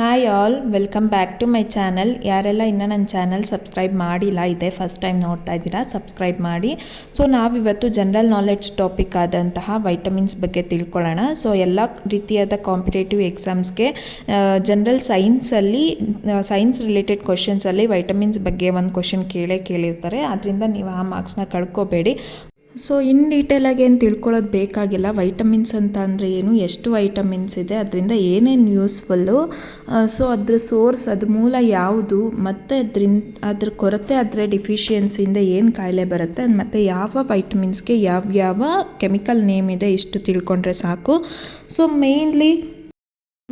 Hi all welcome back to my channel ಯಾರೆಲ್ಲ ಇನ್ನೂ ನನ್ನ ಚಾನಲ್ ಸಬ್ಸ್ಕ್ರೈಬ್ ಮಾಡಿಲ್ಲ, ಇದೆ ಫಸ್ಟ್ ಟೈಮ್ ನೋಡ್ತಾ ಇದ್ದೀರಾ ಸಬ್ಸ್ಕ್ರೈಬ್ ಮಾಡಿ. ಸೊ ನಾವಿವತ್ತು ಜನರಲ್ ನಾಲೆಡ್ಜ್ ಟಾಪಿಕ್ ಆದಂತಹ ವೈಟಮಿನ್ಸ್ ಬಗ್ಗೆ ತಿಳ್ಕೊಳ್ಳೋಣ. ಸೊ ಎಲ್ಲ ರೀತಿಯಾದ ಕಾಂಪಿಟೇಟಿವ್ ಎಕ್ಸಾಮ್ಸ್ಗೆ ಜನರಲ್ ಸೈನ್ಸಲ್ಲಿ ಸೈನ್ಸ್ ರಿಲೇಟೆಡ್ ಕ್ವಶನ್ಸಲ್ಲಿ ವೈಟಮಿನ್ಸ್ ಬಗ್ಗೆ ಒಂದು ಕ್ವಶನ್ ಕೇಳೇ ಕೇಳಿರ್ತಾರೆ. ಅದರಿಂದ ನೀವು ಆ ಮಾರ್ಕ್ಸ್ನ ಕಳ್ಕೊಬೇಡಿ. ಸೊ ಇನ್ ಡೀಟೇಲಾಗಿ ಏನು ತಿಳ್ಕೊಳ್ಳೋದು ಬೇಕಾಗಿಲ್ಲ. ವೈಟಮಿನ್ಸ್ ಅಂತ ಅಂದರೆ ಏನು? ಎಷ್ಟು ವೈಟಮಿನ್ಸ್ ಇದೆ? ಅದರಿಂದ ಏನೇನು ಯೂಸ್ಫುಲ್ಲು ಸೊ ಅದ್ರ ಸೋರ್ಸ್ ಅದ್ರ ಮೂಲ ಯಾವುದು? ಮತ್ತು ಅದರಿಂದ ಅದ್ರ ಕೊರತೆ ಆದರೆ ಡಿಫಿಷಿಯನ್ಸಿಯಿಂದ ಏನು ಕಾಯಿಲೆ ಬರುತ್ತೆ? ಮತ್ತು ಯಾವ ವೈಟಮಿನ್ಸ್ಗೆ ಯಾವ ಯಾವ ಕೆಮಿಕಲ್ ನೇಮ್ ಇದೆ? ಇಷ್ಟು ತಿಳ್ಕೊಂಡ್ರೆ ಸಾಕು. ಸೊ ಮೇಯ್ನ್ಲಿ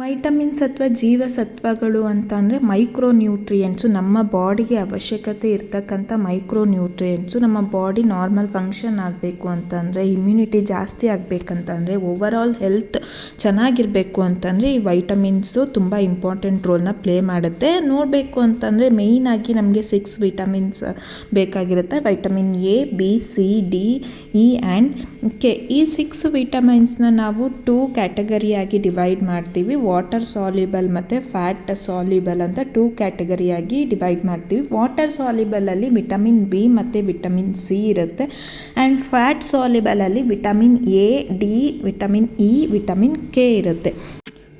ವೈಟಮಿನ್ಸ್ ಅಥವಾ ಜೀವಸತ್ವಗಳು ಅಂತ ಅಂದರೆ ಮೈಕ್ರೋ ನ್ಯೂಟ್ರಿಯೆಂಟ್ಸು ನಮ್ಮ ಬಾಡಿಗೆ ಅವಶ್ಯಕತೆ ಇರ್ತಕ್ಕಂಥ ಮೈಕ್ರೋ ನ್ಯೂಟ್ರಿಯೆಂಟ್ಸು ನಮ್ಮ ಬಾಡಿ ನಾರ್ಮಲ್ ಫಂಕ್ಷನ್ ಆಗಬೇಕು ಅಂತಂದರೆ, ಇಮ್ಯುನಿಟಿ ಜಾಸ್ತಿ ಆಗಬೇಕಂತಂದರೆ ಓವರ್ ಆಲ್ ಹೆಲ್ತ್ ಚೆನ್ನಾಗಿರಬೇಕು ಅಂತಂದರೆ ಈ ವೈಟಮಿನ್ಸು ತುಂಬ ಇಂಪಾರ್ಟೆಂಟ್ ರೋಲ್ನ ಪ್ಲೇ ಮಾಡುತ್ತೆ. ನೋಡಬೇಕು ಅಂತಂದರೆ ಆಗಿ ನಮಗೆ ಸಿಕ್ಸ್ ವಿಟಮಿನ್ಸ್ ಬೇಕಾಗಿರುತ್ತೆ. Vitamin A, B, C, D, E and K. ಈ ಸಿಕ್ಸ್ ವಿಟಮಿನ್ಸ್ನ ನಾವು ಟೂ ಕ್ಯಾಟಗರಿಯಾಗಿ ಡಿವೈಡ್ ಮಾಡ್ತೀವಿ. ವಾಟರ್ ಸಾಲಿಬಲ್ ಮತ್ತು ಫ್ಯಾಟ್ ಸಾಲಿಬಲ್ ಅಂತ ಟೂ ಕ್ಯಾಟಗರಿಯಾಗಿ ಡಿವೈಡ್ ಮಾಡ್ತೀವಿ. ವಾಟರ್ ಸಾಲ್ಯುಬಲಲ್ಲಿ ವಿಟಮಿನ್ ಬಿ ಮತ್ತು ವಿಟಮಿನ್ ಸಿ ಇರುತ್ತೆ. And fat ಸಾಲ್ಯುಬಲಲ್ಲಿ vitamin A D vitamin E vitamin K ಇರುತ್ತೆ.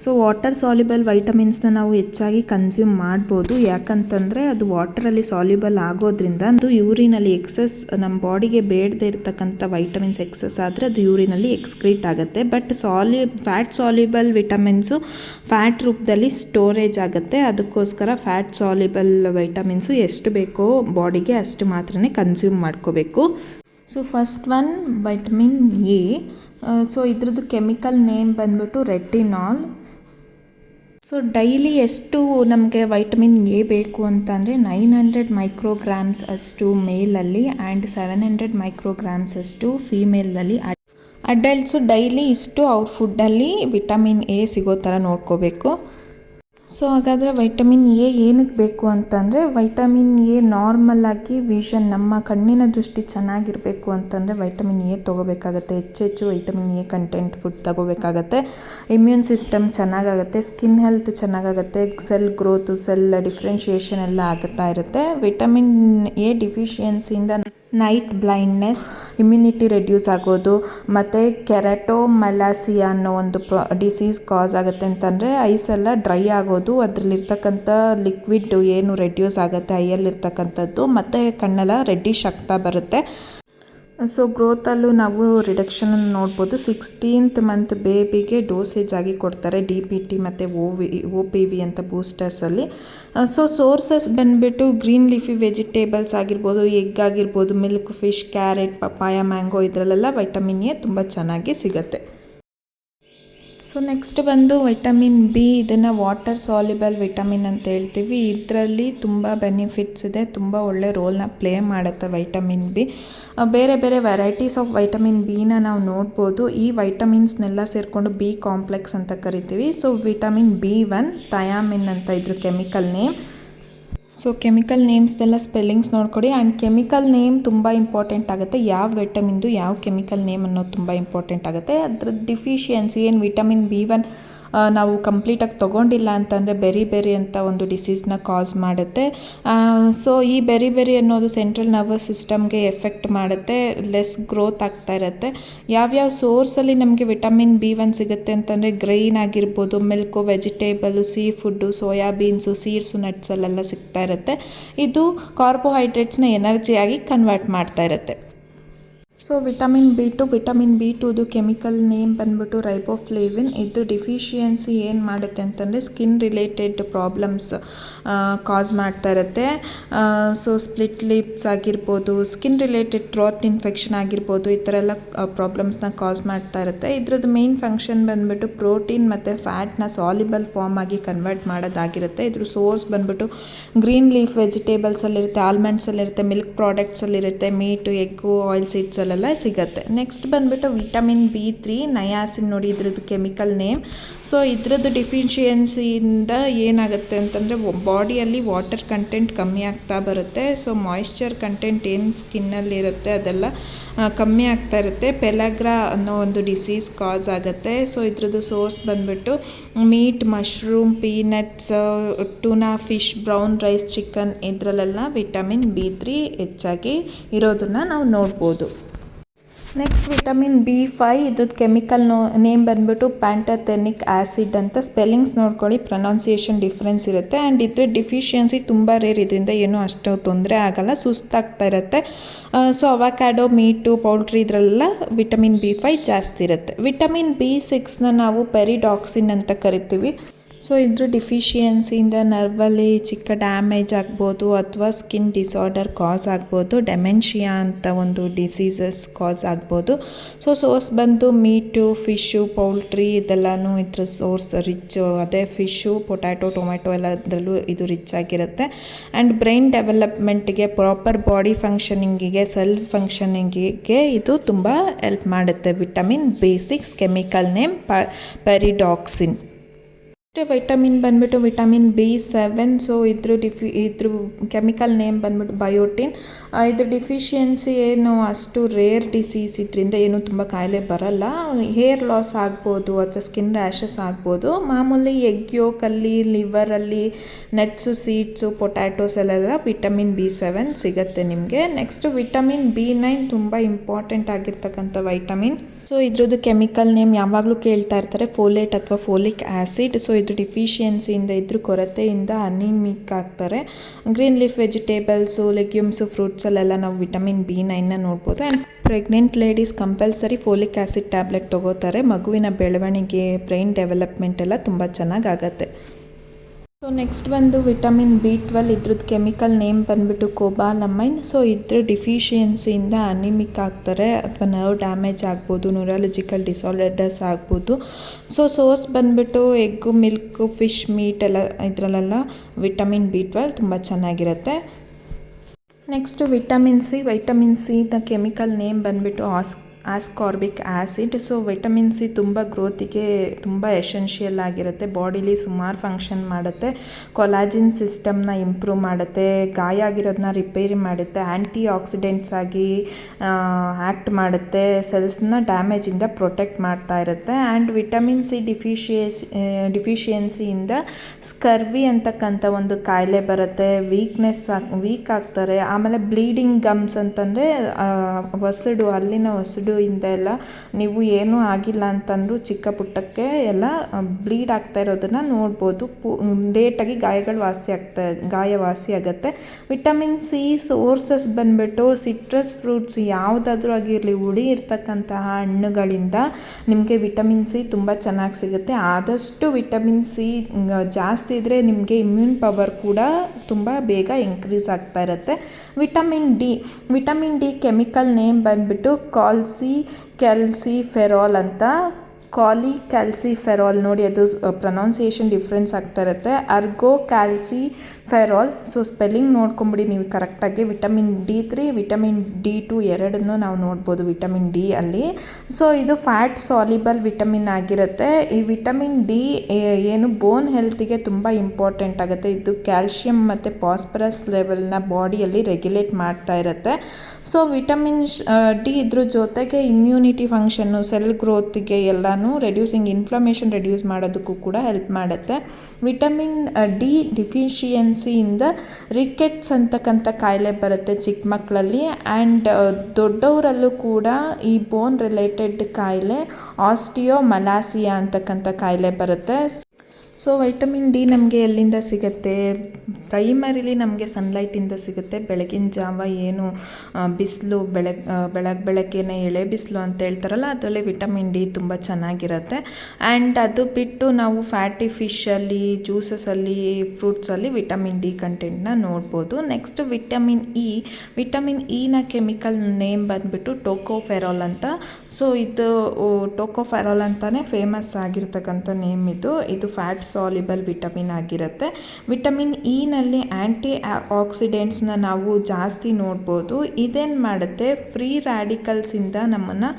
ಸೊ ವಾಟರ್ ಸಾಲ್ಯುಬಲ್ ವೈಟಮಿನ್ಸ್ನ ನಾವು ಹೆಚ್ಚಾಗಿ ಕನ್ಸ್ಯೂಮ್ ಮಾಡ್ಬೋದು. ಯಾಕಂತಂದರೆ ಅದು ವಾಟರಲ್ಲಿ ಸಾಲ್ಯುಬಲ್ ಆಗೋದ್ರಿಂದ ಅದು ಯೂರಿನಲ್ಲಿ ಎಕ್ಸಸ್ ನಮ್ಮ ಬಾಡಿಗೆ ಬೇಡದೇ ಇರತಕ್ಕಂಥ ವೈಟಮಿನ್ಸ್ ಎಕ್ಸಸ್ ಆದರೆ ಅದು ಯೂರಿನಲ್ಲಿ ಎಕ್ಸ್ಕ್ರೀಟ್ ಆಗುತ್ತೆ. ಬಟ್ ಸಾಲ್ಯು ಫ್ಯಾಟ್ ಸಾಲ್ಯುಬಲ್ ವಿಟಮಿನ್ಸು ಫ್ಯಾಟ್ ರೂಪದಲ್ಲಿ ಸ್ಟೋರೇಜ್ ಆಗುತ್ತೆ. ಅದಕ್ಕೋಸ್ಕರ ಫ್ಯಾಟ್ ಸಾಲ್ಯುಬಲ್ ವೈಟಮಿನ್ಸು ಎಷ್ಟು ಬೇಕೋ ಬಾಡಿಗೆ ಅಷ್ಟು ಮಾತ್ರನೇ ಕನ್ಸ್ಯೂಮ್ ಮಾಡ್ಕೋಬೇಕು. So first one vitamin A so ಇದ್ರದ್ದು ಕೆಮಿಕಲ್ ನೇಮ್ ಬಂದ್ಬಿಟ್ಟು ರೆಟಿನಾಲ್ ಸೊ ಡೈಲಿ ಎಷ್ಟು ನಮಗೆ ವೈಟಮಿನ್ ಎ ಬೇಕು ಅಂತಂದರೆ ನೈನ್ ಹಂಡ್ರೆಡ್ ಮೈಕ್ರೋಗ್ರಾಮ್ಸ್ ಅಷ್ಟು ಮೇಲಲ್ಲಿ ಆ್ಯಂಡ್ ಸೆವೆನ್ ಹಂಡ್ರೆಡ್ ಮೈಕ್ರೋಗ್ರಾಮ್ಸ್ ಅಷ್ಟು ಫೀಮೇಲಲ್ಲಿ ಅಡಲ್ಟ್ಸು ಡೈಲಿ ಇಷ್ಟು ಅವ್ರ ಫುಡ್ಡಲ್ಲಿ ವಿಟಮಿನ್ ಎ ಸಿಗೋ ಥರ ನೋಡ್ಕೋಬೇಕು. ಸೊ ಹಾಗಾದರೆ ವೈಟಮಿನ್ ಎ ಏನಕ್ಕೆ ಬೇಕು ಅಂತಂದರೆ ವೈಟಮಿನ್ ಎ ನಾರ್ಮಲ್ ಆಗಿ ವಿಷನ್ ನಮ್ಮ ಕಣ್ಣಿನ ದೃಷ್ಟಿ ಚೆನ್ನಾಗಿರಬೇಕು ಅಂತಂದರೆ ವೈಟಮಿನ್ ಎ ತೊಗೋಬೇಕಾಗತ್ತೆ. ಹೆಚ್ಚೆಚ್ಚು ವೈಟಮಿನ್ ಎ ಕಂಟೆಂಟ್ ಫುಡ್ ತಗೋಬೇಕಾಗತ್ತೆ. ಇಮ್ಯೂನ್ ಸಿಸ್ಟಮ್ ಚೆನ್ನಾಗಾಗುತ್ತೆ ಸ್ಕಿನ್ ಹೆಲ್ತ್ ಚೆನ್ನಾಗಾಗುತ್ತೆ ಸೆಲ್ ಗ್ರೋತು ಸೆಲ್ ಡಿಫ್ರೆನ್ಷಿಯೇಷನ್ ಎಲ್ಲ ಆಗುತ್ತಾ ಇರುತ್ತೆ. ವಿಟಮಿನ್ ಎ ಡಿಫಿಷಿಯನ್ಸಿಯಿಂದ ನೈಟ್ ಬ್ಲೈಂಡ್ನೆಸ್ ಇಮ್ಯುನಿಟಿ ರೆಡ್ಯೂಸ್ ಆಗೋದು, ಮತ್ತು ಕೆರಟೋಮಲಾಸಿಯಾ ಅನ್ನೋ ಒಂದು ಪ್ರ ಡಿಸೀಸ್ ಕಾಸ್ ಆಗುತ್ತೆ ಅಂತಂದರೆ ಐಸೆಲ್ಲ ಡ್ರೈ ಆಗೋದು, ಅದರಲ್ಲಿರ್ತಕ್ಕಂಥ ಲಿಕ್ವಿಡ್ ಏನು ರೆಡ್ಯೂಸ್ ಆಗುತ್ತೆ ಐಯಲ್ಲಿರ್ತಕ್ಕಂಥದ್ದು ಮತ್ತು ಕಣ್ಣೆಲ್ಲ ರೆಡ್ಡಿಶ್ ಆಗ್ತಾ ಬರುತ್ತೆ. ಸೊ ಗ್ರೋತಲ್ಲೂ ನಾವು ರಿಡಕ್ಷನ್ ನೋಡ್ಬೋದು. ಸಿಕ್ಸ್ಟೀನ್ತ್ ಮಂತ್ ಬೇಬಿಗೆ ಡೋಸೇಜ್ ಆಗಿ ಕೊಡ್ತಾರೆ ಡಿ ಪಿ ಟಿ ಮತ್ತು O V O P V ಅಂತ ಬೂಸ್ಟರ್ಸಲ್ಲಿ ಸೊ ಸೋರ್ಸಸ್ ಬಂದುಬಿಟ್ಟು ಗ್ರೀನ್ ಲೀಫಿ ವೆಜಿಟೇಬಲ್ಸ್ ಆಗಿರ್ಬೋದು ಎಗ್ ಆಗಿರ್ಬೋದು milk fish carrot papaya mango ಇದರಲ್ಲೆಲ್ಲ ವೈಟಮಿನ್ ಎ ತುಂಬ ಚೆನ್ನಾಗಿ ಸಿಗುತ್ತೆ. ಸೊ ನೆಕ್ಸ್ಟ್ ಬಂದು ವಿಟಮಿನ್ ಬಿ ಇದನ್ನು ವಾಟರ್ ಸಾಲ್ಯುಬಲ್ ವಿಟಮಿನ್ ಅಂತ ಹೇಳ್ತೀವಿ. ಇದರಲ್ಲಿ ತುಂಬ ಬೆನಿಫಿಟ್ಸ್ ಇದೆ. ತುಂಬ ಒಳ್ಳೆ ರೋಲ್ನ ಪ್ಲೇ ಮಾಡುತ್ತೆ ವೈಟಮಿನ್ ಬಿ ಬೇರೆ ಬೇರೆ ವೆರೈಟೀಸ್ ಆಫ್ ವೈಟಮಿನ್ ಬಿನ ನಾವು ನೋಡ್ಬೋದು. ಈ ವೈಟಮಿನ್ಸ್ನೆಲ್ಲ ಸೇರಿಕೊಂಡು ಬಿ ಕಾಂಪ್ಲೆಕ್ಸ್ ಅಂತ ಕರಿತೀವಿ. So vitamin B one thiamine ಅಂತ ಇದ್ರ ಕೆಮಿಕಲ್ ನೇಮ್ ಸೊ ಕೆಮಿಕಲ್ ನೇಮ್ಸ್ದೆಲ್ಲ ಸ್ಪೆಲ್ಲಿಂಗ್ಸ್ ನೋಡ್ಕೊಡಿ ಆ್ಯಂಡ್ ಕೆಮಿಕಲ್ ನೇಮ್ ತುಂಬ ಇಂಪಾರ್ಟೆಂಟ್ ಆಗುತ್ತೆ ಯಾವ ವಿಟಮಿನ್ದು ಯಾವ ಕೆಮಿಕಲ್ ನೇಮ್ ಅನ್ನೋದು ತುಂಬ ಇಂಪಾರ್ಟೆಂಟ್ ಆಗುತ್ತೆ ಅದ್ರ ಡಿಫಿಷಿಯನ್ಸಿ ಏನು ವಿಟಮಿನ್ ಬಿ ಒನ್ ನಾವು ಕಂಪ್ಲೀಟಾಗಿ ತೊಗೊಂಡಿಲ್ಲ ಅಂತಂದರೆ ಬೆರಿ ಬೆರಿ ಅಂತ ಒಂದು ಡಿಸೀಸ್ನ ಕಾಸ್ ಮಾಡುತ್ತೆ. ಸೊ ಈ ಬೆರಿ ಬೆರಿ ಅನ್ನೋದು ಸೆಂಟ್ರಲ್ ನರ್ವಸ್ ಸಿಸ್ಟಮ್ಗೆ ಎಫೆಕ್ಟ್ ಮಾಡುತ್ತೆ ಲೆಸ್ ಗ್ರೋತ್ ಆಗ್ತಾ ಇರುತ್ತೆ. ಯಾವ್ಯಾವ ಸೋರ್ಸಲ್ಲಿ ನಮಗೆ ವಿಟಮಿನ್ ಬಿ ಒನ್ ಸಿಗುತ್ತೆ ಅಂತಂದರೆ ಗ್ರೈನ್ ಆಗಿರ್ಬೋದು milk vegetable seafood soybeans seeds ನಟ್ಸಲ್ಲೆಲ್ಲ ಸಿಗ್ತಾ ಇರುತ್ತೆ. ಇದು ಕಾರ್ಬೋಹೈಡ್ರೇಟ್ಸ್ನ ಎನರ್ಜಿಯಾಗಿ ಕನ್ವರ್ಟ್ ಮಾಡ್ತಾ ಇರುತ್ತೆ. So vitamin B two vitamin B ಟುದು chemical name ಬಂದ್ಬಿಟ್ಟು ರೈಬೋಫ್ಲೇವಿನ್ ಇದು ಡಿಫಿಷಿಯನ್ಸಿ ಏನು ಮಾಡುತ್ತೆ ಅಂತಂದರೆ ಸ್ಕಿನ್ ರಿಲೇಟೆಡ್ ಪ್ರಾಬ್ಲಮ್ಸ್ ಕಾಸ್ ಮಾಡ್ತಾ ಇರುತ್ತೆ. ಸೊ ಸ್ಪ್ಲಿಟ್ ಲಿಪ್ಸ್ ಆಗಿರ್ಬೋದು ಸ್ಕಿನ್ ರಿಲೇಟೆಡ್ ಥ್ರೋಟ್ ಇನ್ಫೆಕ್ಷನ್ ಆಗಿರ್ಬೋದು, ಈ ಥರ ಎಲ್ಲ ಪ್ರಾಬ್ಲಮ್ಸ್ನ ಕಾಸ್ ಮಾಡ್ತಾ ಇರುತ್ತೆ. ಇದ್ರದ್ದು ಮೇನ್ ಫಂಕ್ಷನ್ ಬಂದ್ಬಿಟ್ಟು ಪ್ರೋಟೀನ್ ಮತ್ತು ಫ್ಯಾಟ್ನ ಸಾಲಿಬಲ್ ಫಾರ್ಮ್ ಆಗಿ ಕನ್ವರ್ಟ್ ಮಾಡೋದಾಗಿರುತ್ತೆ. ಇದ್ರ ಸೋರ್ಸ್ ಬಂದ್ಬಿಟ್ಟು ಗ್ರೀನ್ ಲೀಫ್ ವೆಜಿಟೇಬಲ್ಸಲ್ಲಿರುತ್ತೆ ಆಲ್ಮಂಡ್ಸಲ್ಲಿರುತ್ತೆ ಮಿಲ್ಕ್ ಪ್ರಾಡಕ್ಟ್ಸಲ್ಲಿರುತ್ತೆ ಮೀಟು ಎಗ್ಗು ಆಯಿಲ್ ಸೀಡ್ಸಲ್ಲೆಲ್ಲ ಅಂಗಡಿಗಳಲ್ಲೆಲ್ಲ ಸಿಗುತ್ತೆ. ನೆಕ್ಸ್ಟ್ ಬಂದುಬಿಟ್ಟು ವಿಟಮಿನ್ ಬಿ ತ್ರೀ ನಯಾಸಿನ್ ನೋಡಿ ಇದ್ರದ್ದು ಕೆಮಿಕಲ್ ನೇಮ್ ಸೊ ಇದ್ರದ್ದು ಡಿಫಿಷಿಯನ್ಸಿಯಿಂದ ಏನಾಗುತ್ತೆ ಅಂತಂದರೆ ಬಾಡಿಯಲ್ಲಿ ವಾಟರ್ ಕಂಟೆಂಟ್ ಕಮ್ಮಿ ಆಗ್ತಾ ಬರುತ್ತೆ. ಸೊ ಮಾಯಿಶ್ಚರ್ ಕಂಟೆಂಟ್ ಏನು ಸ್ಕಿನ್ನಲ್ಲಿರುತ್ತೆ ಅದೆಲ್ಲ ಕಮ್ಮಿ ಆಗ್ತಾ ಇರುತ್ತೆ. ಪೆಲಾಗ್ರಾ ಅನ್ನೋ ಒಂದು ಡಿಸೀಸ್ ಕಾಸ್ ಆಗುತ್ತೆ. ಸೊ ಇದ್ರದ್ದು ಸೋರ್ಸ್ ಬಂದ್ಬಿಟ್ಟು meat mushroom peanuts tuna fish brown rice chicken ಇದರಲ್ಲೆಲ್ಲ ವಿಟಮಿನ್ ಬಿ ತ್ರೀ ಹೆಚ್ಚಾಗಿ ಇರೋದನ್ನು ನಾವು ನೋಡ್ಬೋದು. ನೆಕ್ಸ್ಟ್ ವಿಟಮಿನ್ ಬಿ ಫೈ ಇದ್ರದ್ದು ಕೆಮಿಕಲ್ ನೋ ನೇಮ್ ಬಂದ್ಬಿಟ್ಟು ಪ್ಯಾಂಟಥೆನಿಕ್ ಆ್ಯಸಿಡ್ ಅಂತ ಸ್ಪೆಲ್ಲಿಂಗ್ಸ್ ನೋಡ್ಕೊಳ್ಳಿ ಪ್ರೊನೌನ್ಸಿಯೇಷನ್ ಡಿಫ್ರೆನ್ಸ್ ಇರುತ್ತೆ. ಆ್ಯಂಡ್ ಇದ್ರ ಡಿಫಿಷಿಯನ್ಸಿ ತುಂಬ ರೇರ್ ಇದರಿಂದ ಏನೂ ಅಷ್ಟು ತೊಂದರೆ ಆಗಲ್ಲ, ಸುಸ್ತಾಗ್ತಾ ಇರುತ್ತೆ. ಸೊ ಅವಾಕ್ಯಾಡೋ ಮೀಟು ಪೌಲ್ಟ್ರಿ ಇದರಲ್ಲೆಲ್ಲ ವಿಟಮಿನ್ ಬಿ ಫೈ ಜಾಸ್ತಿ ಇರುತ್ತೆ. ವಿಟಮಿನ್ ಬಿ ಸಿಕ್ಸ್ನ ನಾವು ಪೆರಿಡಾಕ್ಸಿನ್ ಅಂತ ಕರಿತೀವಿ. ಸೊ ಇದ್ರ ಡಿಫಿಷಿಯನ್ಸಿಯಿಂದ ನರ್ವಲ್ಲಿ ಚಿಕ್ಕ ಡ್ಯಾಮೇಜ್ ಆಗ್ಬೋದು ಅಥವಾ ಸ್ಕಿನ್ ಡಿಸಾರ್ಡರ್ ಕಾಸ್ ಆಗ್ಬೋದು ಡೆಮೆನ್ಷಿಯಾ ಅಂತ ಒಂದು ಡಿಸೀಸಸ್ ಕಾಸ್ ಆಗ್ಬೋದು. ಸೊ ಸೋರ್ಸ್ ಬಂದು ಮೀಟು ಫಿಶು ಪೌಲ್ಟ್ರಿ ಇದೆಲ್ಲನೂ ಇದ್ರ ಸೋರ್ಸ್ ರಿಚ್ ಅದೇ ಫಿಶು ಪೊಟ್ಯಾಟೊ ಟೊಮ್ಯಾಟೊ ಎಲ್ಲದರಲ್ಲೂ ಇದು ರಿಚ್ ಆಗಿರುತ್ತೆ. ಆ್ಯಂಡ್ ಬ್ರೈನ್ ಡೆವಲಪ್ಮೆಂಟ್ಗೆ ಪ್ರಾಪರ್ ಬಾಡಿ ಫಂಕ್ಷನಿಂಗಿಗೆ ಸೆಲ್ ಫಂಕ್ಷನಿಂಗಿಗೆ ಇದು ತುಂಬ ಹೆಲ್ಪ್ ಮಾಡುತ್ತೆ. Vitamin B six chemical name ಪ ಪೆರಿಡಾಕ್ಸಿನ್ ನೆಕ್ಸ್ಟ್ ವಿಟಮಿನ್ ಬಂದ್ಬಿಟ್ಟು ವಿಟಮಿನ್ ಬಿ ಸೆವೆನ್, ಸೊ ಇದ್ರ ಡಿಫಿ, ಇದ್ರ ಕೆಮಿಕಲ್ ನೇಮ್ ಬಂದ್ಬಿಟ್ಟು ಬಯೋಟಿನ್. ಇದ್ರ ಡಿಫಿಷಿಯನ್ಸಿ ಏನು ಅಷ್ಟು ರೇರ್ ಡಿಸೀಸ್ ಇದರಿಂದ ಏನು ತುಂಬ ಕಾಯಿಲೆ ಬರಲ್ಲ. ಹೇರ್ ಲಾಸ್ ಆಗ್ಬೋದು ಅಥವಾ ಸ್ಕಿನ್ ರ್ಯಾಷಸ್ ಆಗ್ಬೋದು. ಮಾಮೂಲಿ ಎಗ್ ಯೋಕಲ್ಲಿ, ಲಿವರಲ್ಲಿ, ನಟ್ಸು, ಸೀಡ್ಸು, ಪೊಟ್ಯಾಟೋಸ್ ಅಲ್ಲೆಲ್ಲ ವಿಟಮಿನ್ ಬಿ ಸೆವೆನ್ ಸಿಗುತ್ತೆ ನಿಮಗೆ. ನೆಕ್ಸ್ಟ್ ವಿಟಮಿನ್ ಬಿ ನೈನ್ ತುಂಬ ಇಂಪಾರ್ಟೆಂಟ್ ಆಗಿರ್ತಕ್ಕಂಥ ವೈಟಮಿನ್. ಸೊ ಇದ್ರದ್ದು ಕೆಮಿಕಲ್ ನೇಮ್ ಯಾವಾಗಲೂ ಕೇಳ್ತಾ ಇರ್ತಾರೆ. ಫೋಲೇಟ್ ಅಥವಾ ಫೋಲಿಕ್ ಆ್ಯಸಿಡ್ ಸೊ ಇದು ಡಿಫಿಷಿಯನ್ಸಿಯಿಂದ ಇದ್ರ ಕೊರತೆಯಿಂದ ಅನಿಮಿಕ್ ಆಗ್ತಾರೆ. ಗ್ರೀನ್ ಲೀಫ್ ವೆಜಿಟೇಬಲ್ಸು ಲೆಗ್ಯೂಮ್ಸು ಫ್ರೂಟ್ಸಲ್ಲೆಲ್ಲ ನಾವು ವಿಟಮಿನ್ ಬಿ ನೈನ್ನ ನೋಡ್ಬೋದು. And pregnant ladies compulsory folic acid tablet ತೊಗೋತಾರೆ. ಮಗುವಿನ ಬೆಳವಣಿಗೆ ಬ್ರೈನ್ ಡೆವಲಪ್ಮೆಂಟ್ ಎಲ್ಲ ತುಂಬ ಚೆನ್ನಾಗಿ ಆಗುತ್ತೆ. ಸೊ ನೆಕ್ಸ್ಟ್ ಬಂದು ವಿಟಮಿನ್ ಬಿ ಟ್ವೆಲ್ ಇದ್ರದ್ದು ಕೆಮಿಕಲ್ ನೇಮ್ ಬಂದ್ಬಿಟ್ಟು ಕೋಬಾಲಮೈನ್ ಸೊ ಇದ್ರ ಡಿಫಿಷಿಯನ್ಸಿಯಿಂದ ಅನಿಮಿಕ್ ಆಗ್ತಾರೆ ಅಥವಾ ನರ್ವ್ ಡ್ಯಾಮೇಜ್ ಆಗ್ಬೋದು ನ್ಯೂರಾಲಜಿಕಲ್ ಡಿಸಾರ್ಡರ್ಸ್ ಆಗ್ಬೋದು. ಸೊ ಸೋರ್ಸ್ ಬಂದ್ಬಿಟ್ಟು ಎಗ್ಗು ಮಿಲ್ಕು ಫಿಶ್ ಮೀಟ್ ಎಲ್ಲ ಇದರಲ್ಲೆಲ್ಲ ವಿಟಮಿನ್ ಬಿ ಟ್ವೆಲ್ ತುಂಬ ಚೆನ್ನಾಗಿರುತ್ತೆ. Next vitamin C vitamin C the chemical name ಬಂದ್ಬಿಟ್ಟು as ascorbic acid so vitamin C ತುಂಬ ಗ್ರೋತಿಗೆ ತುಂಬ ಎಸೆನ್ಷಿಯಲ್ ಆಗಿರುತ್ತೆ. ಬಾಡಿಲಿ ಸುಮಾರು ಫಂಕ್ಷನ್ ಮಾಡುತ್ತೆ. ಕೊಲಾಜಿನ್ ಸಿಸ್ಟಮ್ನ ಇಂಪ್ರೂವ್ ಮಾಡುತ್ತೆ. ಗಾಯ ಆಗಿರೋದನ್ನ ರಿಪೇರಿ ಮಾಡುತ್ತೆ. ಆ್ಯಂಟಿ ಆಕ್ಸಿಡೆಂಟ್ಸ್ ಆಗಿ ಆ್ಯಕ್ಟ್ ಮಾಡುತ್ತೆ. ಸೆಲ್ಸ್ನ ಡ್ಯಾಮೇಜಿಂದ ಪ್ರೊಟೆಕ್ಟ್ ಮಾಡ್ತಾ ಇರುತ್ತೆ. ಆ್ಯಂಡ್ ವಿಟಮಿನ್ ಸಿ ಡಿಫಿಷಿಯಸ್ ಡಿಫಿಷಿಯನ್ಸಿಯಿಂದ ಸ್ಕರ್ವಿ ಅಂತಕ್ಕಂಥ ಒಂದು ಕಾಯಿಲೆ ಬರುತ್ತೆ. ವೀಕ್ನೆಸ್ ವೀಕ್ ಆಗ್ತಾರೆ. ಆಮೇಲೆ ಬ್ಲೀಡಿಂಗ್ ಗಮ್ಸ್ ಅಂತಂದರೆ ವಸಡು, ಅಲ್ಲಿನ ವಸಡು ಇಂದ ಎಲ್ಲ ನೀವು ಏನೂ ಆಗಿಲ್ಲ ಅಂತಂದರೂ ಚಿಕ್ಕ ಪುಟ್ಟಕ್ಕೆ ಎಲ್ಲ ಬ್ಲೀಡ್ ಆಗ್ತಾ ಇರೋದನ್ನು ನೋಡ್ಬೋದು. ಲೇಟಾಗಿ ಗಾಯಗಳು ವಾಸಿ ಆಗ್ತಾ, ಗಾಯ ವಾಸಿ ಆಗುತ್ತೆ. ವಿಟಮಿನ್ ಸಿ ಸೋರ್ಸಸ್ ಬಂದ್ಬಿಟ್ಟು ಸಿಟ್ರಸ್ ಫ್ರೂಟ್ಸ್ ಯಾವುದಾದ್ರೂ ಆಗಿರಲಿ ಹುಳಿ ಇರ್ತಕ್ಕಂತಹ ಹಣ್ಣುಗಳಿಂದ ನಿಮಗೆ ವಿಟಮಿನ್ ಸಿ ತುಂಬ ಚೆನ್ನಾಗಿ ಸಿಗುತ್ತೆ. ಆದಷ್ಟು ವಿಟಮಿನ್ ಸಿ ಜಾಸ್ತಿ ಇದ್ದರೆ ನಿಮಗೆ ಇಮ್ಯೂನ್ ಪವರ್ ಕೂಡ ತುಂಬ ಬೇಗ ಇನ್ಕ್ರೀಸ್ ಆಗ್ತಾ ಇರುತ್ತೆ. Vitamin D vitamin D chemical name ಬಂದ್ಬಿಟ್ಟು ಕಾಲ್ಸಿ ಕ್ಯಾಲ್ಸಿಫೆರಾಲ್ ಅಂತ. ಕಾಲಿ ಕ್ಯಾಲ್ಸಿಫೆರಾಲ್ ನೋಡಿ ಅದು ಪ್ರೊನೌನ್ಸಿಯೇಷನ್ ಡಿಫ್ರೆನ್ಸ್ ಆಗ್ತಾ ಇರುತ್ತೆ. ಅರ್ಗೋ ಕ್ಯಾಲ್ಸಿಫೆರಾಲ್ ಸೊ ಸ್ಪೆಲ್ಲಿಂಗ್ ನೋಡ್ಕೊಂಬಿಡಿ ನೀವು ಕರೆಕ್ಟಾಗಿ. Vitamin D three vitamin D two ಎರಡನ್ನು ನಾವು ನೋಡ್ಬೋದು ವಿಟಮಿನ್ ಡಿ ಅಲ್ಲಿ. ಸೊ ಇದು ಫ್ಯಾಟ್ ಸಾಲಿಬಲ್ ವಿಟಮಿನ್ ಆಗಿರುತ್ತೆ. ಈ ವಿಟಮಿನ್ ಡಿ ಏನು ಬೋನ್ ಹೆಲ್ತಿಗೆ ತುಂಬ ಇಂಪಾರ್ಟೆಂಟ್ ಆಗುತ್ತೆ. ಇದು ಕ್ಯಾಲ್ಶಿಯಂ ಮತ್ತು ಫಾಸ್ಫರಸ್ ಲೆವೆಲ್ನ ಬಾಡಿಯಲ್ಲಿ ರೆಗ್ಯುಲೇಟ್ ಮಾಡ್ತಾ ಇರುತ್ತೆ. ಸೊ ವಿಟಮಿನ್ ಡಿ ಇದ್ರ ಜೊತೆಗೆ ಇಮ್ಯುನಿಟಿ ಫಂಕ್ಷನ್ನು ಸೆಲ್ ಗ್ರೋತ್ಗೆ ಎಲ್ಲನೂ ರೆಡ್ಯೂಸಿಂಗ್ ಇನ್ಫ್ಲಮೇಷನ್ ರೆಡ್ಯೂಸ್ ಮಾಡೋದಕ್ಕೂ ಕೂಡ ಹೆಲ್ಪ್ ಮಾಡುತ್ತೆ. ವಿಟಮಿನ್ ಡಿ ಡಿಫಿಷಿಯನ್ಸಿಯಿಂದ ರಿಕೆಟ್ಸ್ ಅಂತಕ್ಕಂಥ ಕಾಯಿಲೆ ಬರುತ್ತೆ ಚಿಕ್ಕ ಮಕ್ಕಳಲ್ಲಿ. ಆ್ಯಂಡ್ ದೊಡ್ಡವರಲ್ಲೂ ಕೂಡ ಈ ಬೋನ್ ರಿಲೇಟೆಡ್ ಕಾಯಿಲೆ ಆಸ್ಟಿಯೋ ಮಲಾಸಿಯಾ ಅಂತಕ್ಕಂಥ ಕಾಯಿಲೆ ಬರುತ್ತೆ. ಸೊ ವೈಟಮಿನ್ ಡಿ ನಮಗೆ ಎಲ್ಲಿಂದ ಸಿಗುತ್ತೆ? ಪ್ರೈಮರಿಲಿ ನಮಗೆ ಸನ್ಲೈಟಿಂದ ಸಿಗುತ್ತೆ. ಬೆಳಗಿನ ಜಾವ ಏನು ಬಿಸಿಲು ಬೆಳಗ್ಗೆ ಬೆಳಗ್ಗೆ ಬೆಳಗ್ಗೆನೆ ಎಳೆ ಬಿಸಿಲು ಅಂತ ಹೇಳ್ತಾರಲ್ಲ, ಅದರಲ್ಲಿ ವಿಟಮಿನ್ ಡಿ ತುಂಬ ಚೆನ್ನಾಗಿರುತ್ತೆ. ಆ್ಯಂಡ್ ಅದು ಬಿಟ್ಟು ನಾವು ಫ್ಯಾಟಿ ಫಿಶಲ್ಲಿ ಜ್ಯೂಸಸಲ್ಲಿ ಫ್ರೂಟ್ಸಲ್ಲಿ ವಿಟಮಿನ್ ಡಿ ಕಂಟೆಂಟ್ನ ನೋಡ್ಬೋದು. ನೆಕ್ಸ್ಟ್ ವಿಟಮಿನ್ ಇ ವಿಟಮಿನ್ ಇನ ಕೆಮಿಕಲ್ ನೇಮ್ ಬಂದುಬಿಟ್ಟು ಟೋಕೋಫೆರಾಲ್ ಅಂತ. ಸೊ ಇದು ಟೋಕೋಫೆರಾಲ್ ಅಂತಲೇ ಫೇಮಸ್ ಆಗಿರ್ತಕ್ಕಂಥ ನೇಮ್ ಇದು. ಇದು ಸಾಲಿಬಲ್ ವಿಟಮಿನ್ ಆಗಿರುತ್ತೆ. ವಿಟಮಿನ್ ಇನಲ್ಲಿ ಆ್ಯಂಟಿ ಆಕ್ಸಿಡೆಂಟ್ಸ್ನ ನಾವು ಜಾಸ್ತಿ ನೋಡ್ಬೋದು. ಇದೇನು ಮಾಡುತ್ತೆ? ಫ್ರೀ ರ್ಯಾಡಿಕಲ್ಸಿಂದ ನಮ್ಮನ್ನು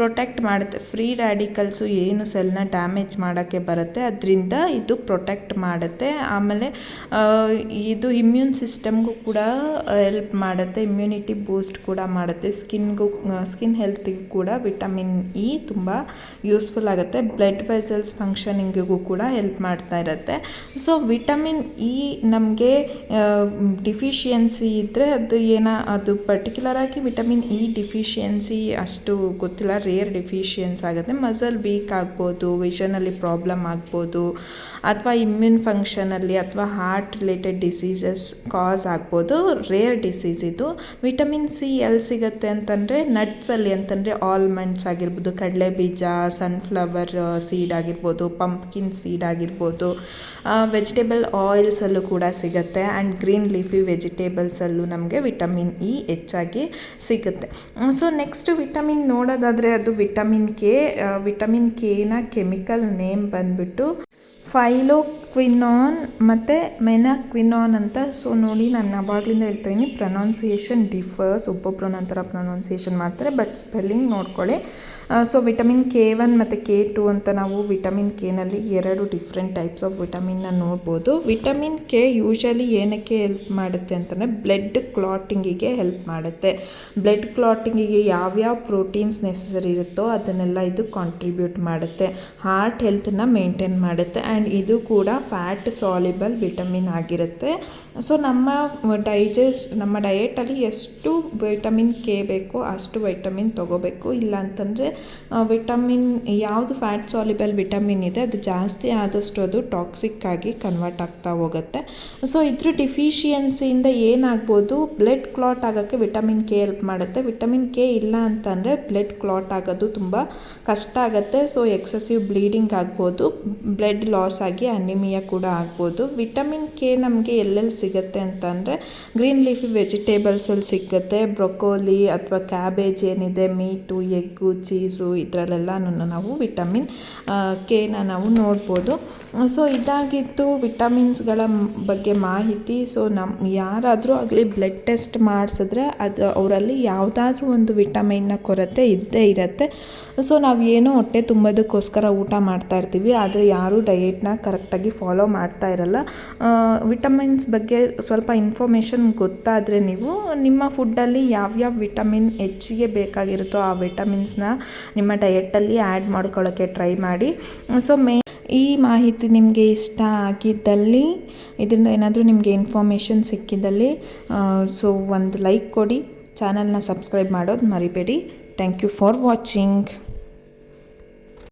ಪ್ರೊಟೆಕ್ಟ್ ಮಾಡುತ್ತೆ. ಫ್ರೀ ರ್ಯಾಡಿಕಲ್ಸು ಏನು ಸೆಲ್ನ ಡ್ಯಾಮೇಜ್ ಮಾಡೋಕ್ಕೆ ಬರುತ್ತೆ, ಅದರಿಂದ ಇದು ಪ್ರೊಟೆಕ್ಟ್ ಮಾಡುತ್ತೆ. ಆಮೇಲೆ ಇದು ಇಮ್ಯೂನ್ ಸಿಸ್ಟಮ್ಗೂ ಕೂಡ ಹೆಲ್ಪ್ ಮಾಡುತ್ತೆ. ಇಮ್ಯುನಿಟಿ ಬೂಸ್ಟ್ ಕೂಡ ಮಾಡುತ್ತೆ. ಸ್ಕಿನ್ಗೂ ಸ್ಕಿನ್ ಹೆಲ್ತಿಗೂ ಕೂಡ ವಿಟಮಿನ್ ಇ ತುಂಬ ಯೂಸ್ಫುಲ್ ಆಗುತ್ತೆ. ಬ್ಲಡ್ ವೆಸಲ್ಸ್ ಫಂಕ್ಷನಿಂಗಿಗೂ ಕೂಡ ಹೆಲ್ಪ್ ಮಾಡ್ತಾ ಇರುತ್ತೆ. ಸೊ ವಿಟಮಿನ್ ಇ ನಮಗೆ ಡಿಫಿಷಿಯನ್ಸಿ ಇದ್ದರೆ ಅದು ಏನ, ಅದು ಪರ್ಟಿಕ್ಯುಲರಾಗಿ ವಿಟಮಿನ್ ಇ ಡಿಫಿಷಿಯನ್ಸಿ ಅಷ್ಟು ಗೊತ್ತಿಲ್ಲ. ರೇರ್ ಡಿಫಿಷಿಯನ್ಸ್ ಆಗುತ್ತೆ. ಮಸಲ್ ವೀಕ್ ಆಗ್ಬೋದು ವಿಷನಲ್ಲಿ ಪ್ರಾಬ್ಲಮ್ ಆಗ್ಬೋದು, ಅಥವಾ ಇಮ್ಯೂನ್ ಫಂಕ್ಷನಲ್ಲಿ ಅಥವಾ ಹಾರ್ಟ್ ರಿಲೇಟೆಡ್ ಡಿಸೀಸಸ್ ಕಾಸ್ ಆಗ್ಬೋದು. ರೇರ್ ಡಿಸೀಸ್ ಇದು. ವಿಟಮಿನ್ ಸಿ ಎಲ್ಲಿ ಸಿಗುತ್ತೆ ಅಂತಂದರೆ ನಟ್ಸಲ್ಲಿ ಅಂತಂದರೆ ಆಲ್ಮಂಡ್ಸ್ ಆಗಿರ್ಬೋದು ಕಡಲೆ ಬೀಜ ಸನ್ಫ್ಲವರ್ ಸೀಡ್ ಆಗಿರ್ಬೋದು ಪಂಪ್ಕಿನ್ ಸೀಡ್ ಆಗಿರ್ಬೋದು. ವೆಜಿಟೇಬಲ್ ಆಯಿಲ್ಸಲ್ಲೂ ಕೂಡ ಸಿಗುತ್ತೆ. ಆ್ಯಂಡ್ ಗ್ರೀನ್ ಲೀಫಿ ವೆಜಿಟೇಬಲ್ಸಲ್ಲೂ ನಮಗೆ ವಿಟಮಿನ್ ಇ ಹೆಚ್ಚಾಗಿ ಸಿಗುತ್ತೆ. ಸೊ ನೆಕ್ಸ್ಟ್ ವಿಟಮಿನ್ ನೋಡೋದಾದರೆ ಅದು ವಿಟಮಿನ್ ಕೆ ವಿಟಮಿನ್ ಕೆನ ಕೆಮಿಕಲ್ ನೇಮ್ ಬಂದ್ಬಿಟ್ಟು ಫೈಲೋಕ್ವಿನಾನ್ ಮತ್ತು ಮೆನಾಕ್ವಿನಾನ್ ಅಂತ. ಸೊ ನೋಡಿ ನಾನು ಅವಾಗಲಿಂದ ಹೇಳ್ತಾ ಇದ್ದೀನಿ ಪ್ರೊನೌನ್ಸಿಯೇಷನ್ ಡಿಫರ್ಸ್ ಒಬ್ಬೊಬ್ಬರು ನಂತರ ಪ್ರೊನೌನ್ಸಿಯೇಷನ್ ಮಾಡ್ತಾರೆ ಬಟ್ ಸ್ಪೆಲ್ಲಿಂಗ್ ನೋಡ್ಕೊಳ್ಳಿ. ಸೊ ವಿಟಮಿನ್ ಕೆ ಒನ್ ಮತ್ತು ಕೆ ಟು ಅಂತ ನಾವು ವಿಟಮಿನ್ ಕೆನಲ್ಲಿ ಎರಡು ಡಿಫ್ರೆಂಟ್ ಟೈಪ್ಸ್ ಆಫ್ ವಿಟಮಿನ್ನ ನೋಡ್ಬೋದು. ವಿಟಮಿನ್ ಕೆ ಯೂಶಲಿ ಏನಕ್ಕೆ ಹೆಲ್ಪ್ ಮಾಡುತ್ತೆ ಅಂತಂದರೆ ಬ್ಲಡ್ ಕ್ಲಾಟಿಂಗಿಗೆ ಹೆಲ್ಪ್ ಮಾಡುತ್ತೆ. ಬ್ಲಡ್ ಕ್ಲಾಟಿಂಗಿಗೆ ಯಾವ್ಯಾವ ಪ್ರೋಟೀನ್ಸ್ ನೆಸಸರಿ ಇರುತ್ತೋ ಅದನ್ನೆಲ್ಲ ಇದು ಕಾಂಟ್ರಿಬ್ಯೂಟ್ ಮಾಡುತ್ತೆ. ಹಾರ್ಟ್ ಹೆಲ್ತನ್ನ ಮೇಂಟೈನ್ ಮಾಡುತ್ತೆ ಆ್ಯಂಡ್ ಇದು ಕೂಡ ಫ್ಯಾಟ್ ಸಾಲಿಬಲ್ ವಿಟಮಿನ್ ಆಗಿರುತ್ತೆ. ಸೊ ನಮ್ಮ ಡೈಜೆಸ್ಟ್ ನಮ್ಮ ಡಯೆಟಲ್ಲಿ ಎಷ್ಟು ವಿಟಮಿನ್ ಕೆ ಬೇಕೋ ಅಷ್ಟು ವಿಟಮಿನ್ ತೊಗೋಬೇಕು. ಇಲ್ಲ ಅಂತಂದರೆ ವಿಟಮಿನ್, ಯಾವುದು ಫ್ಯಾಟ್ ಸಾಲಿಬಲ್ ವಿಟಮಿನ್ ಇದೆ, ಅದು ಜಾಸ್ತಿ ಆದಷ್ಟು ಅದು ಟಾಕ್ಸಿಕ್ ಆಗಿ ಕನ್ವರ್ಟ್ ಆಗ್ತಾ ಹೋಗುತ್ತೆ. ಸೊ ಇದ್ರ ಡಿಫಿಷಿಯನ್ಸಿಯಿಂದ ಏನಾಗ್ಬೋದು ಬ್ಲಡ್ ಕ್ಲಾಟ್ ಆಗೋಕ್ಕೆ ವಿಟಮಿನ್ ಕೆ ಹೆಲ್ಪ್ ಮಾಡುತ್ತೆ. ವಿಟಮಿನ್ ಕೆ ಇಲ್ಲ ಅಂತಂದರೆ ಬ್ಲಡ್ ಕ್ಲಾಟ್ ಆಗೋದು ತುಂಬ ಕಷ್ಟ ಆಗುತ್ತೆ. ಸೊ ಎಕ್ಸೆಸಿವ್ ಬ್ಲೀಡಿಂಗ್ ಆಗ್ಬೋದು ಬ್ಲಡ್ ಲಾಸ್ ಆಗಿ ಅನಿಮಿಯಾ ಕೂಡ ಆಗ್ಬೋದು. ವಿಟಮಿನ್ ಕೆ ನಮಗೆ ಎಲ್ಲೆಲ್ಲಿ ಸಿಗುತ್ತೆ ಅಂತಂದರೆ ಗ್ರೀನ್ ಲೀಫಿ ವೆಜಿಟೇಬಲ್ಸಲ್ಲಿ ಸಿಗುತ್ತೆ. ಬ್ರೊಕೋಲಿ ಅಥವಾ ಕ್ಯಾಬೇಜ್ ಏನಿದೆ ಮೀಟು ಎಗ್ಗು ಚೀಸು ಇದರಲ್ಲೆಲ್ಲನೂ ನಾವು ವಿಟಮಿನ್ ಕೆನ ನಾವು ನೋಡ್ಬೋದು. ಸೊ ಇದಾಗಿತ್ತು ವಿಟಮಿನ್ಸ್ಗಳ ಬಗ್ಗೆ ಮಾಹಿತಿ. ಸೊ ನಮ್ಮ ಯಾರಾದರೂ ಆಗಲಿ ಬ್ಲಡ್ ಟೆಸ್ಟ್ ಮಾಡಿಸಿದ್ರೆ ಅದು, ಅವರಲ್ಲಿ ಯಾವುದಾದ್ರೂ ಒಂದು ವಿಟಮಿನ್ನ ಕೊರತೆ ಇದ್ದೇ ಇರುತ್ತೆ. ಸೊ ನಾವು ಏನೋ ಹೊಟ್ಟೆ ತುಂಬೋದಕ್ಕೋಸ್ಕರ ಊಟ ಮಾಡ್ತಾ ಇರ್ತೀವಿ. ಆದರೆ ಯಾರೂ ಡಯೆಟ್ನ ಕರೆಕ್ಟಾಗಿ ಫಾಲೋ ಮಾಡ್ತಾ ಇರಲ್ಲ. ವಿಟಮಿನ್ಸ್ ಬಗ್ಗೆ ಸ್ವಲ್ಪ ಇನ್ಫಾರ್ಮೇಷನ್ ಗೊತ್ತಾದರೆ ನೀವು ನಿಮ್ಮ ಫುಡ್ಡಲ್ಲಿ ಯಾವ್ಯಾವ ವಿಟಮಿನ್ ಹೆಚ್ಚಿಗೆ ಬೇಕಾಗಿರುತ್ತೋ ಆ ವಿಟಮಿನ್ಸ್ನ ನಿಮ್ಮ ಡಯೆಟ್ಟಲ್ಲಿ ಆ್ಯಡ್ ಮಾಡ್ಕೊಳ್ಳೋಕ್ಕೆ ಟ್ರೈ ಮಾಡಿ. ಸೊ ಮೇ ಈ ಮಾಹಿತಿ ನಿಮಗೆ ಇಷ್ಟ ಆಗಿದ್ದಲ್ಲಿ, ಇದರಿಂದ ಏನಾದರೂ ನಿಮಗೆ ಇನ್ಫಾರ್ಮೇಷನ್ ಸಿಕ್ಕಿದ್ದಲ್ಲಿ ಸೊ ಒಂದು ಲೈಕ್ ಕೊಡಿ. ಚಾನಲ್ನ ಸಬ್ಸ್ಕ್ರೈಬ್ ಮಾಡೋದು ಮರಿಬೇಡಿ. Thank you for watching